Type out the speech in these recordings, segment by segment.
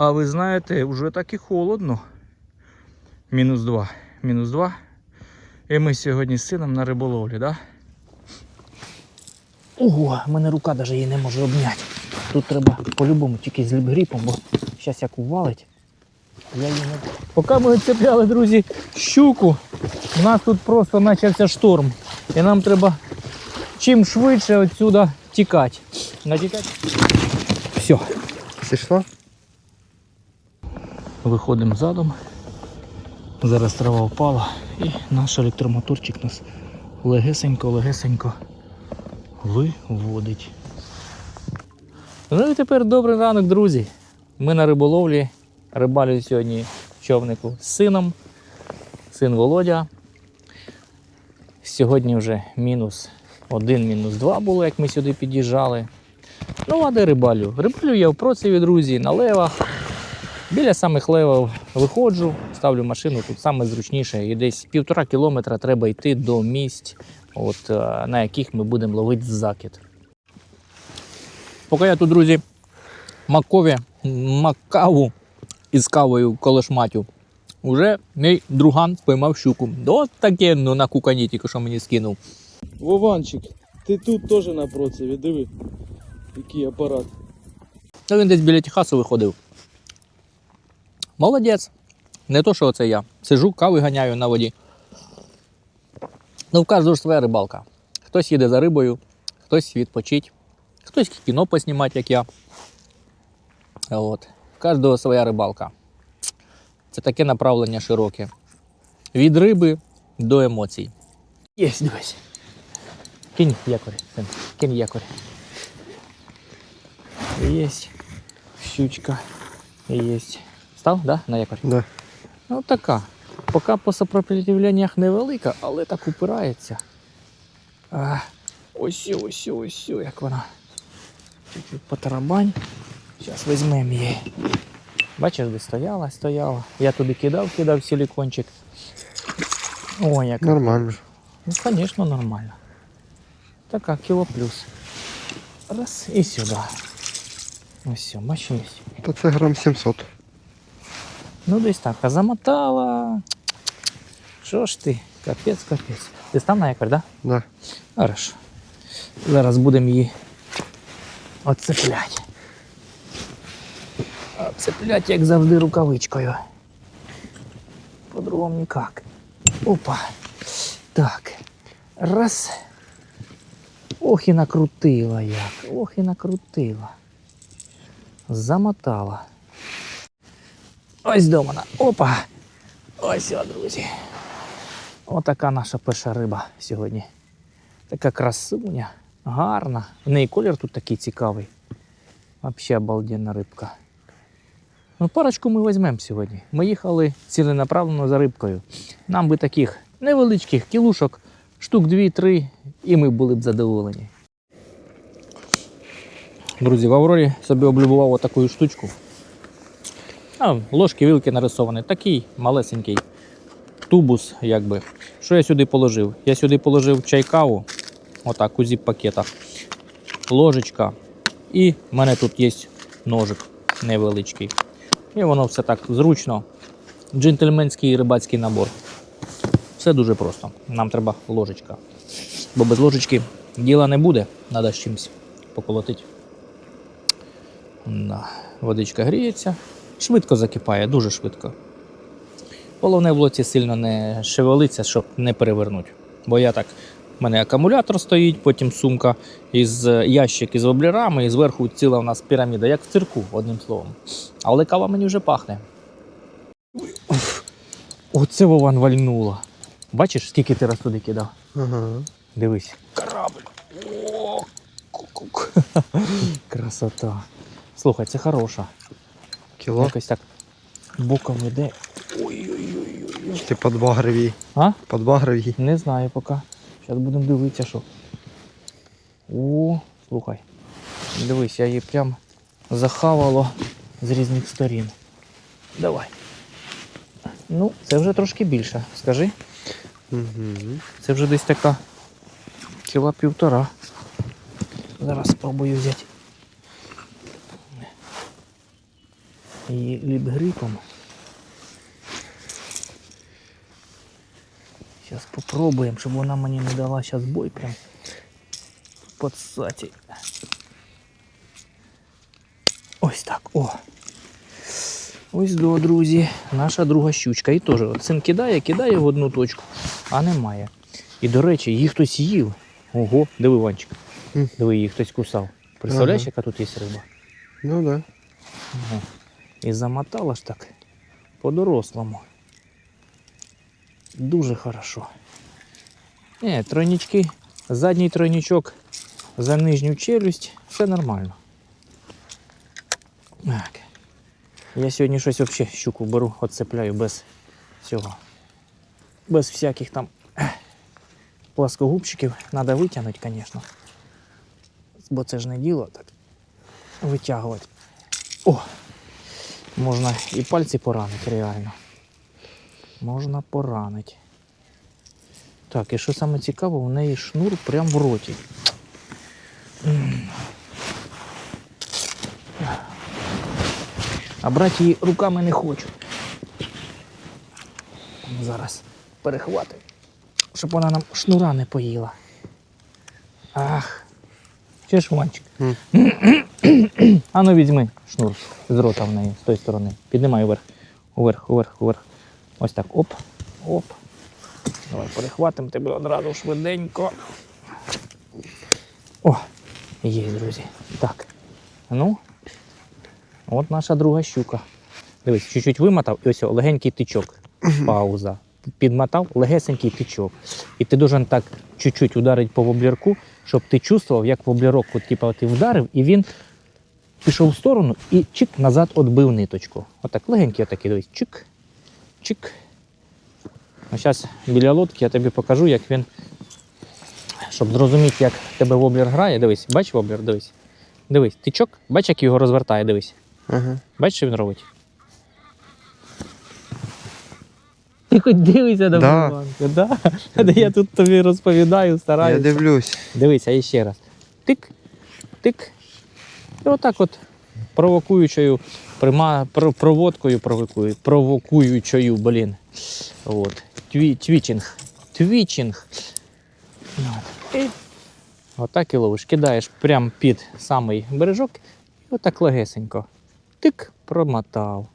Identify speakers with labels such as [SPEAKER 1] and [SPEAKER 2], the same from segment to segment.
[SPEAKER 1] А ви знаєте, вже так і холодно. Мінус 2. Мінус 2. І ми сьогодні з сином на риболовлі, так? Да? Ого, в мене рука навіть її не може обняти. Тут треба по-любому тільки з ліпгріпом, бо зараз як увалить. Я її не... Поки ми відцепляли, друзі, щуку, у нас тут просто почався шторм. І нам треба чим швидше відсюди тікати. Натікати. Все.
[SPEAKER 2] Зійшла?
[SPEAKER 1] Виходимо задом. Зараз трава впала і наш електромоторчик нас легесенько-легесенько виводить. Ну і тепер добрий ранок, друзі. Ми на риболовлі. Рибалю сьогодні в човнику з сином. Син Володя. Сьогодні вже мінус один, мінус два було, як ми сюди під'їжджали. Ну, а де рибалю? Рибалю я в процеві, друзі, на левах. Біля самих левів виходжу, ставлю машину, тут саме зручніше. І десь півтора кілометра треба йти до місць, от, е, на яких ми будемо ловити закид. Поки я тут, друзі, макові, макаву із кавою колошматю, уже мій друган спіймав щуку. От таке ну, на кукані тільки що мені скинув.
[SPEAKER 3] Вованчик, ти тут теж на процеві, диви, який апарат.
[SPEAKER 1] Ну, він десь біля Техасу виходив. Молодець. Не то, що оце я. Сижу, кави ганяю на воді. Ну, в кожного ж своя рибалка. Хтось їде за рибою, хтось відпочить, хтось кіно поснімати, як я. От. В кожного своя рибалка. Це таке направлення широке. Від риби до емоцій. Є, дивись. Кинь якорь, син, кинь якорь. Есть щучка. Есть. Став, да, на якорь?
[SPEAKER 2] Да.
[SPEAKER 1] Ну така. Поки по сопротивленнях невелика, але так упирається. А, ось, ось, ось, як вона. Чуть-чуть потарабань. Зараз візьмемо її. Бачиш, де стояла, стояла. Я туди кидав, кидав силикончик. О, яка.
[SPEAKER 2] Нормально.
[SPEAKER 1] Ну, звісно, нормально. Така, кіло плюс. Раз і сюди. Ось все, бачиш.
[SPEAKER 2] Та це грам 700.
[SPEAKER 1] Ну, десь так. А замотала. Що ж ти? Капець, капець. Ти став на якорь, так? Да?
[SPEAKER 2] Да.
[SPEAKER 1] Хорошо. Зараз будемо її оцеплять. Оцеплять, як завжди, рукавичкою. По-другому ніяк. Опа. Так. Раз. Ох і накрутила як. Ох і накрутила. Замотала. Ось до вона. Опа. Ось, о, друзі. Отака наша перша риба сьогодні. Така красуня, гарна. В неї колір тут такий цікавий. Взагалі обалденна рибка. Ну, парочку ми візьмемо сьогодні. Ми їхали ціленаправленно за рибкою. Нам би таких невеличких кілушок, штук 2-3, і ми були б задоволені. Друзі, в Аврорі собі облюбував отаку штучку. А, ложки, вилки нарисовані. Такий малесенький тубус, якби. Що я сюди положив? Я сюди положив чай-каву, отак, у зіп-пакетах, ложечка. І в мене тут є ножик невеличкий. І воно все так зручно. Джентльменський рибацький набор. Все дуже просто. Нам треба ложечка. Бо без ложечки діла не буде, треба з чимось поколотити. Водичка гріється. Швидко закипає, дуже швидко. Головне в лоці сильно не шевелиться, щоб не перевернути. Бо я так, в мене акумулятор стоїть, потім сумка із е, ящик із воблерами, і зверху ціла у нас піраміда, як в цирку, одним словом. Але кава мені вже пахне. Оце Вован вальнуло. Бачиш, скільки ти раз туди кидав?
[SPEAKER 2] Ага.
[SPEAKER 1] Дивись. Корабль. О. Красота. Слухай, це хороша.
[SPEAKER 2] Кіло.
[SPEAKER 1] Якось так боком іде. Ой-ой-ой.
[SPEAKER 2] Чи ти подбагрив її?
[SPEAKER 1] А?
[SPEAKER 2] Подбагрив її.
[SPEAKER 1] Не знаю поки. Зараз будемо дивитися, що. О, слухай. Дивись, я її прям захавало з різних сторін. Давай. Ну, це вже трошки більше. Скажи.
[SPEAKER 2] Угу.
[SPEAKER 1] Це вже десь така кіла півтора. Зараз спробую взяти. Її ліпгрипом. Зараз попробуємо, щоб вона мені не дала зараз бой прям в подсаті. Ось так, о. Ось до, друзі, наша друга щучка. І теж от син кидає, кидає в одну точку, а немає. І, до речі, її хтось їв. Ого, диви, Ванчик. Диви, її хтось кусав. Представляєш,
[SPEAKER 2] Ага.
[SPEAKER 1] яка тут є риба?
[SPEAKER 2] Ну да.
[SPEAKER 1] Ага. І замотала ж так по-дорослому. Дуже хорошо. Ні, тройнички, задній тройничок за нижню челюсть, все нормально. Так. Я сьогодні щось взагалі щуку беру, отцепляю без цього. Без всяких там пласкогубчиків. Треба витягнути, звісно. Бо це ж не діло так. Витягувати. О! Можна і пальці поранити реально. Можна поранити. Так, і що саме цікаво, у неї шнур прям в роті. А брати її руками не хочу. Зараз перехвати, щоб вона нам шнура не поїла. Ах. Чеш, Ванчик?
[SPEAKER 2] М.
[SPEAKER 1] А ну візьми шнур з рота в неї з тої сторони. Піднімай вверх. Уверх, уверх, уверх. Ось так. Оп. Оп. Давай перехватимо тебе одразу швиденько. О, є, друзі. Так. Ну. От наша друга щука. Дивись, чуть-чуть вимотав, і ось легенький тичок. Пауза. Підмотав легесенький тичок. І ти должен так чуть-чуть ударити по воблірку, щоб ти чувствував, як воблірок, от, типу, ти вдарив, і він пішов в сторону і чик назад відбив ниточку. Отак, легенький отакий, дивись, чик, чик. А зараз біля лодки я тобі покажу, як він, щоб зрозуміти, як в тебе воблер грає. Дивись, бач воблер, дивись. Дивись, тичок, бач, як його розвертає, дивись.
[SPEAKER 2] Ага.
[SPEAKER 1] Бачиш, що він робить? Ти хоч дивися на
[SPEAKER 2] Да.
[SPEAKER 1] Богданка, да? Да я тут тобі розповідаю,
[SPEAKER 2] Я
[SPEAKER 1] стараюся.
[SPEAKER 2] дивлюсь.
[SPEAKER 1] Дивися, і ще раз. Тик, тик. І отак от провокуючою, прима, проводкою провокую, провокуючою, блін. От. Тві, твічинг. Твічинг. От. І отак і ловиш. Кидаєш прямо під самий бережок і отак легесенько. Тик, промотав.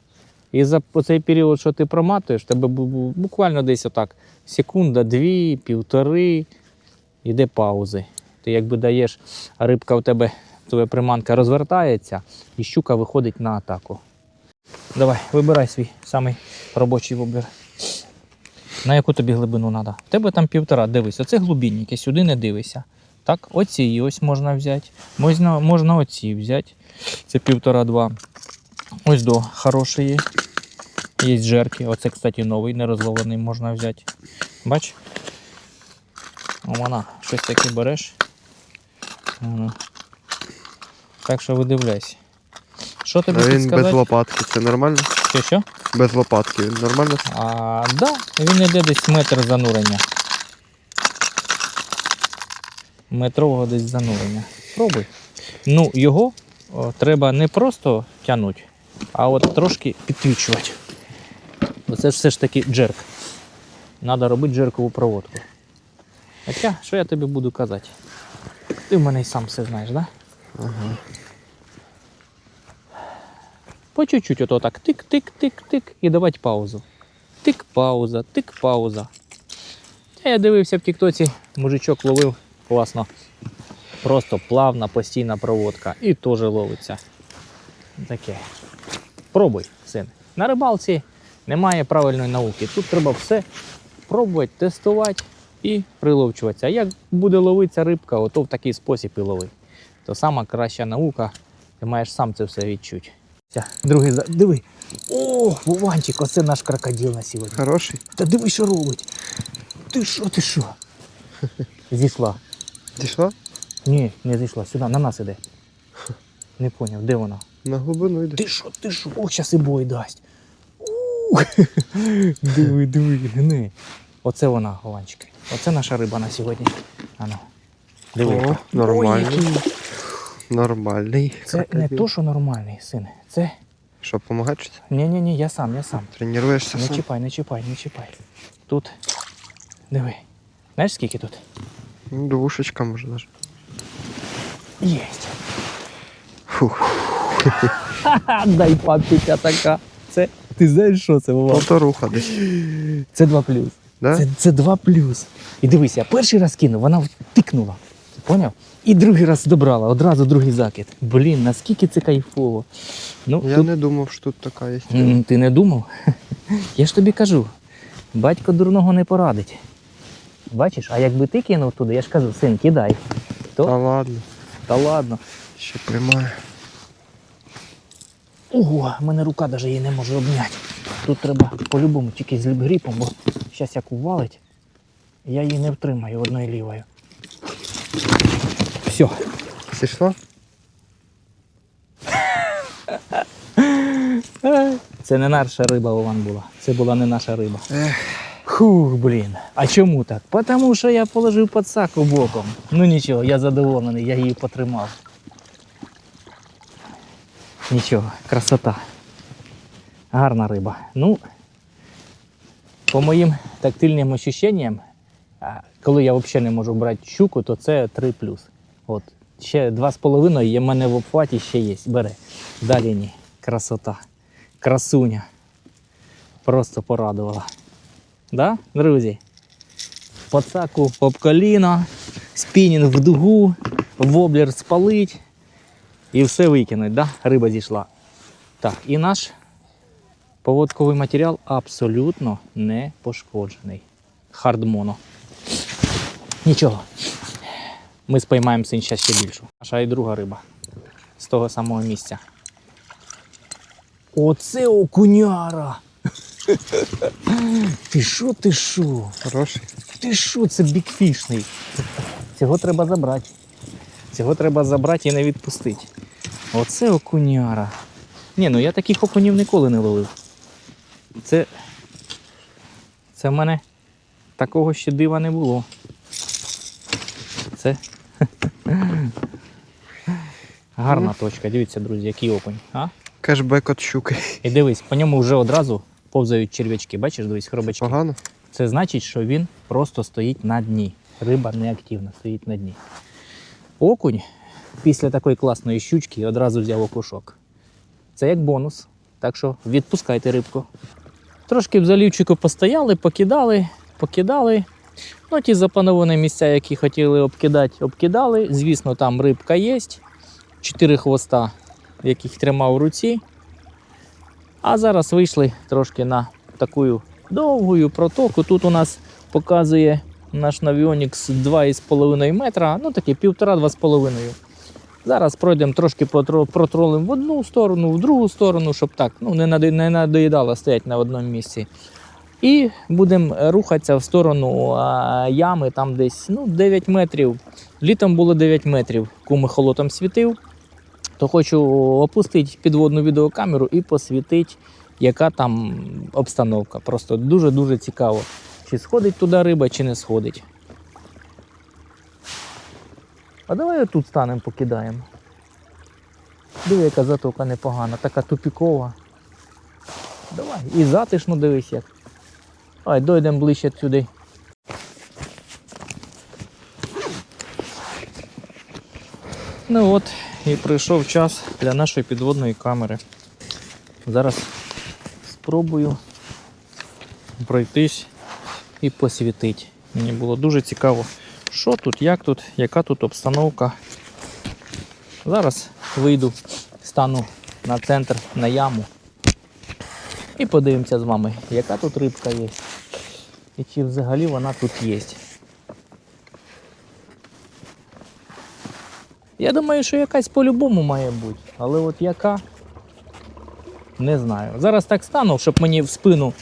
[SPEAKER 1] І за цей період, що ти проматуєш, тебе бу- бу- буквально десь отак секунда, дві, півтори, йде паузи. Ти якби даєш, а рибка у тебе, твоя приманка розвертається, і щука виходить на атаку. Давай, вибирай свій самий робочий воблер. На яку тобі глибину треба? В тебе там півтора, дивись, оце глибинники, сюди не дивися. Так, оці ось можна взяти. Можна, можна оці взяти. Це півтора-два. Ось до хорошої. Є жерки. Оце, кстати, новий, нерозловлений можна взяти. Бач? О, Вона, щось таке береш. Так що видивляйся. Що тобі
[SPEAKER 2] А він без лопатки. Це нормально?
[SPEAKER 1] Що, що?
[SPEAKER 2] Без лопатки. Він нормально?
[SPEAKER 1] А, да, він йде десь метр занурення. Метрового десь занурення. Пробуй. Ну, його о, треба не просто тягнути, а от трошки підтвічувати. Бо це ж все ж таки джерк. Треба робити джеркову проводку. Хоча, що я тобі буду казати? Ти в мене й сам все знаєш, так? Да?
[SPEAKER 2] Ага.
[SPEAKER 1] По чуть-чуть ото так тик-тик-тик-тик і давати паузу. Тик-пауза, тик-пауза. Та Я дивився в Тіктоці, мужичок ловив класно. Просто плавна, постійна проводка. І теж ловиться. Таке. Пробуй, син. На рибалці немає правильної науки. Тут треба все пробувати, тестувати і приловчуватися. А як буде ловитися рибка, ото в такий спосіб і лови. То сама краща наука, ти маєш сам це все відчути. Другий. Диви. О, Вованчик, оце наш крокодил на сьогодні.
[SPEAKER 2] Хороший?
[SPEAKER 1] Та диви, що робить. Ти що, ти що? Зійшла.
[SPEAKER 2] Дійшла?
[SPEAKER 1] Ні, не зійшла. Сюди, на нас іде. Не поняв, де вона?
[SPEAKER 2] На глибину йде.
[SPEAKER 1] Ти що, ти що? Ох, щас і бой дасть. Диви, диви, гни. Оце вона, Вованчик. Оце наша риба на сьогодні. Ану. Диви.
[SPEAKER 2] О, нормально.
[SPEAKER 1] Ой, який.
[SPEAKER 2] Нормальний.
[SPEAKER 1] Це не то, що нормальний, син. Це
[SPEAKER 2] Що, помагати? чи це?
[SPEAKER 1] Ні-ні-ні, я сам, я сам.
[SPEAKER 2] Тренуєшся
[SPEAKER 1] Не
[SPEAKER 2] сам?
[SPEAKER 1] чіпай, не чіпай, не чіпай. Тут. Диви. Знаєш, скільки тут?
[SPEAKER 2] Ну, Двушечка може навіть.
[SPEAKER 1] Єсть.
[SPEAKER 2] Фух.
[SPEAKER 1] Дай папіка така. Це. Ти знаєш, що це Вова?
[SPEAKER 2] Полторуха десь.
[SPEAKER 1] Це 2 плюс.
[SPEAKER 2] Да?
[SPEAKER 1] Це, це 2 плюс. І дивись, я перший раз кинув, вона втикнула. Поняв? І другий раз добрала, одразу другий закид. Блін, наскільки це кайфово. Ну,
[SPEAKER 2] Я
[SPEAKER 1] тут...
[SPEAKER 2] не думав, що тут така є.
[SPEAKER 1] М, Ти не думав? Я ж тобі кажу, батько дурного не порадить. Бачиш, а якби ти кинув туди, я ж кажу, син, кидай. То?
[SPEAKER 2] Та ладно,
[SPEAKER 1] Та ладно.
[SPEAKER 2] ще приймаю.
[SPEAKER 1] Ого, в мене рука навіть її не може обняти. Тут треба по-любому тільки з ліпгріпом, бо зараз як увалить, я її не втримаю одною лівою. Все.
[SPEAKER 2] Зійшла?
[SPEAKER 1] Це не наша риба Вован була. Це була не наша риба. Хух, блін. А чому так? Тому що я положив подсаку боком. Ну нічого, я задоволений, я її потримав. Нічого, красота. Гарна риба. Ну, по моїм тактильним ощущенням, коли я взагалі не можу брати щуку, то це 3 От. Ще 2,5 є в мене в обхваті ще є. Бере. Далі ні. Красота. Красуня. Просто порадувала. Да, друзі? Пацаку об коліно, спінінг в дугу, воблер спалить і все викинуть, да? Риба зійшла. Так, і наш поводковий матеріал абсолютно не пошкоджений. Хардмоно. Нічого. Ми спіймаємо син ще ще більшу. Наша і друга риба. З того самого місця. Оце окуняра! Ти що, ти що?
[SPEAKER 2] Хороший.
[SPEAKER 1] Ти що, це бікфішний? Цього треба забрати. Цього треба забрати і не відпустити. Оце окуняра. Ні, ну я таких окунів ніколи не ловив. Це. Це в мене такого ще дива не було. Це. Гарна точка. Дивіться, друзі, який окунь. А?
[SPEAKER 2] Кешбек від щуки.
[SPEAKER 1] І дивись, по ньому вже одразу повзають черв'ячки. Бачиш, дивись, хробачки.
[SPEAKER 2] Погано?
[SPEAKER 1] Це значить, що він просто стоїть на дні. Риба неактивна, стоїть на дні. Окунь після такої класної щучки одразу взяв окушок. Це як бонус. Так що відпускайте рибку. Трошки в залівчику постояли, покидали, покидали. Ну, ті запановані місця, які хотіли обкидати, обкидали. Звісно, там рибка є. Чотири хвоста, яких тримав в руці. А зараз вийшли трошки на таку довгою протоку. Тут у нас показує наш Navionics 2,5 метра, ну з половиною. Зараз пройдемо трошки протро- протролимо в одну сторону, в другу сторону, щоб так ну, не надоїдало стоять на одному місці. І будемо рухатися в сторону ями, там десь ну, 9 метрів. Літом було 9 метрів, куми холотом світив. То хочу опустити підводну відеокамеру і посвітити яка там обстановка. Просто дуже-дуже цікаво, чи сходить туди риба, чи не сходить. А давай тут станемо, покидаємо. Диви, яка затока непогана, така тупікова. Давай, і затишно дивись як. Давай, дойдемо ближче сюди. Ну от, і прийшов час для нашої підводної камери. Зараз спробую пройтись і посвітити. Мені було дуже цікаво, що тут, як тут, яка тут обстановка. Зараз вийду, стану на центр, на яму і подивимося з вами, яка тут рибка є. І чи взагалі вона тут є. Я думаю, що якась по-любому має бути, але от яка. Не знаю. Зараз так стану, щоб мені в спину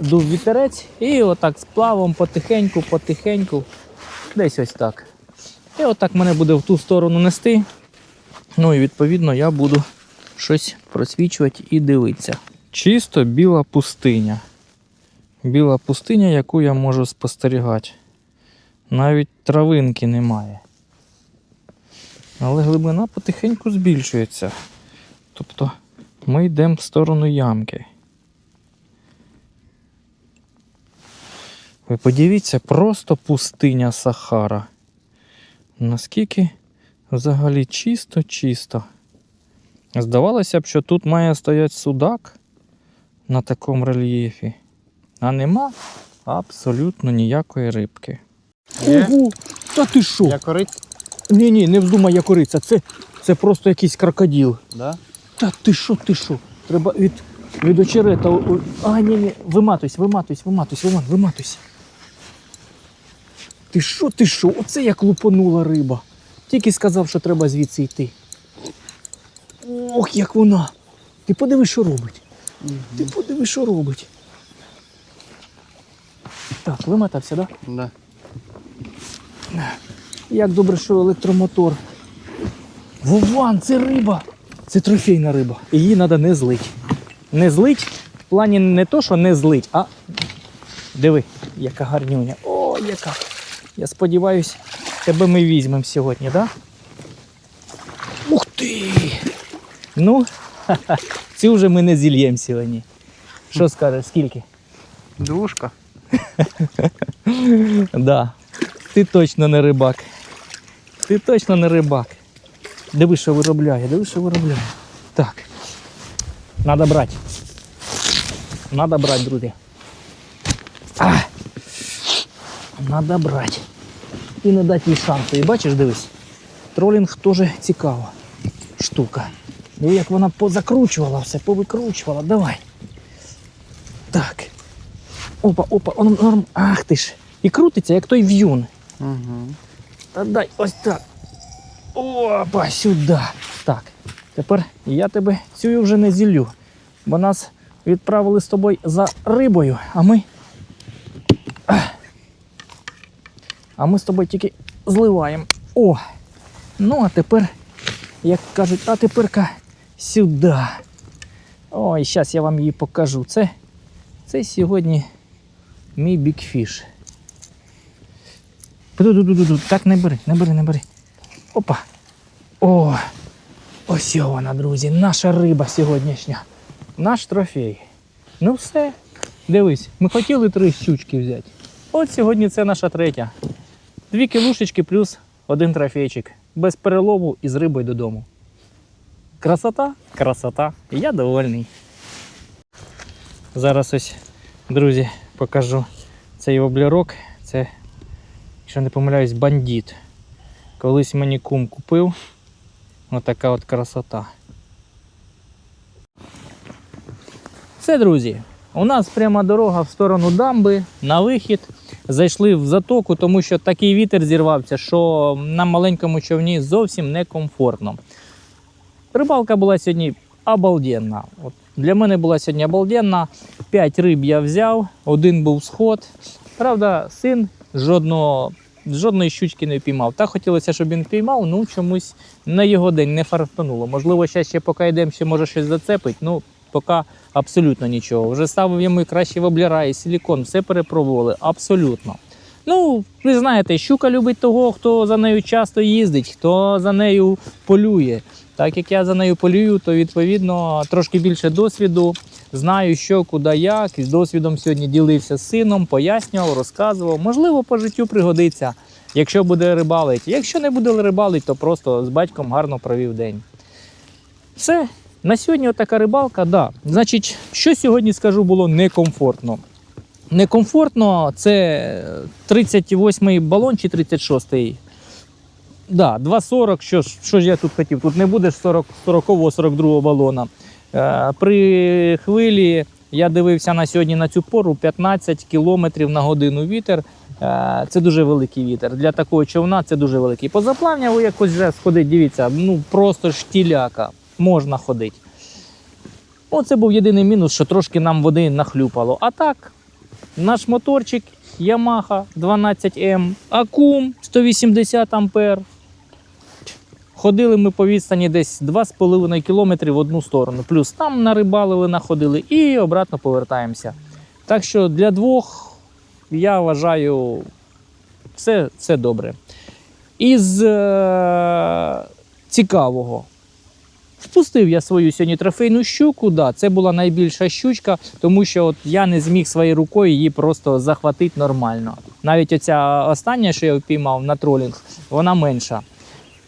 [SPEAKER 1] дув вітерець, і отак з плавом потихеньку, потихеньку. Десь ось так. І отак мене буде в ту сторону нести. Ну і відповідно я буду щось просвічувати і дивитися. Чисто біла пустиня. Біла пустиня, яку я можу спостерігати. Навіть травинки немає. Але глибина потихеньку збільшується. Тобто ми йдемо в сторону ямки. Ви подивіться, просто пустиня Сахара. Наскільки взагалі чисто-чисто. Здавалося б, що тут має стояти судак на такому рельєфі, а нема абсолютно ніякої рибки. Ого! Та ти що?
[SPEAKER 3] корить?
[SPEAKER 1] Ні, ні, не вздумай якориця, це, це просто якийсь крокодил.
[SPEAKER 3] Да?
[SPEAKER 1] Та ти що, ти що? Треба від, від очерета. А, ні, ні, виматуйся, виматуйся, виматуйся, виматуйся, виматуйся. Ти що, ти що? Оце як лупанула риба. Тільки сказав, що треба звідси йти. Ох, як вона. Ти подиви, що робить. Ти подиви, що робить. Так, вимотався, так? Да?
[SPEAKER 2] Да.
[SPEAKER 1] Як добре, що електромотор. Вован, це риба. Це трофейна риба. Її треба не злить. Не злить в плані не то, що не злить, а диви, яка гарнюня. О, яка. Я сподіваюсь, тебе ми візьмемо сьогодні, так? Да? Ух ти! Ну, ха-ха, цю вже ми не зільємо сьогодні. Що скажеш, скільки?
[SPEAKER 2] Двушка.
[SPEAKER 1] Да. Ти точно не рибак. Ти точно не рибак. Диви, що виробляє, диви, що виробляє. Так. Надо брати. Надо брати, друзі. А! Надо брати. І не дати їй шансу. І бачиш, дивись. Тролінг теж цікава штука. Диви, як вона позакручувала все, повикручувала. Давай. Так. Опа, опа, он норм. Ах ти ж. І крутиться, як той в'юн.
[SPEAKER 2] Угу.
[SPEAKER 1] Та дай ось так. Опа, сюди. Так. Тепер я тебе цю вже не зіллю. Бо нас відправили з тобою за рибою, а ми. А ми з тобою тільки зливаємо. О! Ну, а тепер, як кажуть, а тепер сюди. Ой, зараз я вам її покажу. Це, це сьогодні мій бікфіш. Так не бери, не бери, не бери. Опа. О! Ось вона, друзі, наша риба сьогоднішня. Наш трофей. Ну все. Дивись, ми хотіли три щучки взяти. От сьогодні це наша третя. Дві кілушечки плюс один трофейчик. Без перелову і з рибою додому. Красота? Красота. Я довольний. Зараз ось, друзі, покажу цей облірок. Це якщо не помиляюсь, бандит. Колись мені кум купив. Отака от красота. Це, друзі, у нас пряма дорога в сторону дамби на вихід. Зайшли в затоку, тому що такий вітер зірвався, що на маленькому човні зовсім некомфортно. Рибалка була сьогодні обалденна. От для мене була сьогодні обалденна. П'ять риб я взяв, один був сход. Правда, син жодного, жодної щучки не піймав. Так хотілося, щоб він піймав, ну чомусь на його день не фартануло. Можливо, ще, ще поки йдемо, ще може щось зацепить. Ну, поки абсолютно нічого. Вже ставив йому і кращі воблера, і силікон, все перепробували. Абсолютно. Ну, ви знаєте, щука любить того, хто за нею часто їздить, хто за нею полює. Так як я за нею полюю, то відповідно трошки більше досвіду. Знаю, що, куди, як. З досвідом сьогодні ділився з сином, пояснював, розказував. Можливо, по життю пригодиться, якщо буде рибалить. Якщо не буде рибалить, то просто з батьком гарно провів день. Все. На сьогодні така рибалка, да. Значить, що сьогодні скажу було некомфортно. Некомфортно це 38-й балон чи 36-й. Да, 2,40, що ж, що ж я тут хотів? Тут не буде 40, 40-го, 42-го балона. Е, при хвилі я дивився на сьогодні на цю пору 15 км на годину вітер. Е, це дуже великий вітер. Для такого човна це дуже великий. По заплавняву якось вже сходить, дивіться, ну просто штіляка. Можна ходити. Оце був єдиний мінус, що трошки нам води нахлюпало. А так, наш моторчик Yamaha 12M, Акум 180 ампер. Ходили ми по відстані десь 2,5 км в одну сторону. Плюс там нарибалили, находили і обратно повертаємося. Так що для двох я вважаю все, все добре. Із е- цікавого. Впустив я свою сьогодні трофейну щуку. Да, це була найбільша щучка, тому що от я не зміг своєю рукою її просто захватити нормально. Навіть оця остання, що я впіймав на тролінг, вона менша.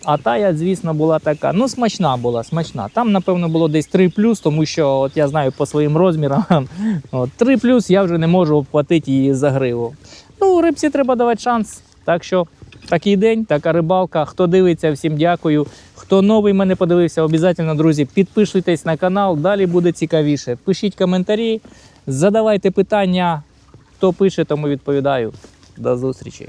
[SPEAKER 1] А та звісно, була така. Ну, смачна була, смачна. Там, напевно, було десь 3 плюс, тому що от я знаю по своїм розмірам. От, 3 я вже не можу обхватити її за гриву. Ну, рибці треба давати шанс. Так що такий день, така рибалка. Хто дивиться, всім дякую. Хто новий мене подивився, обов'язково, друзі, підписуйтесь на канал, далі буде цікавіше. Пишіть коментарі, задавайте питання. Хто пише, тому відповідаю. До зустрічі.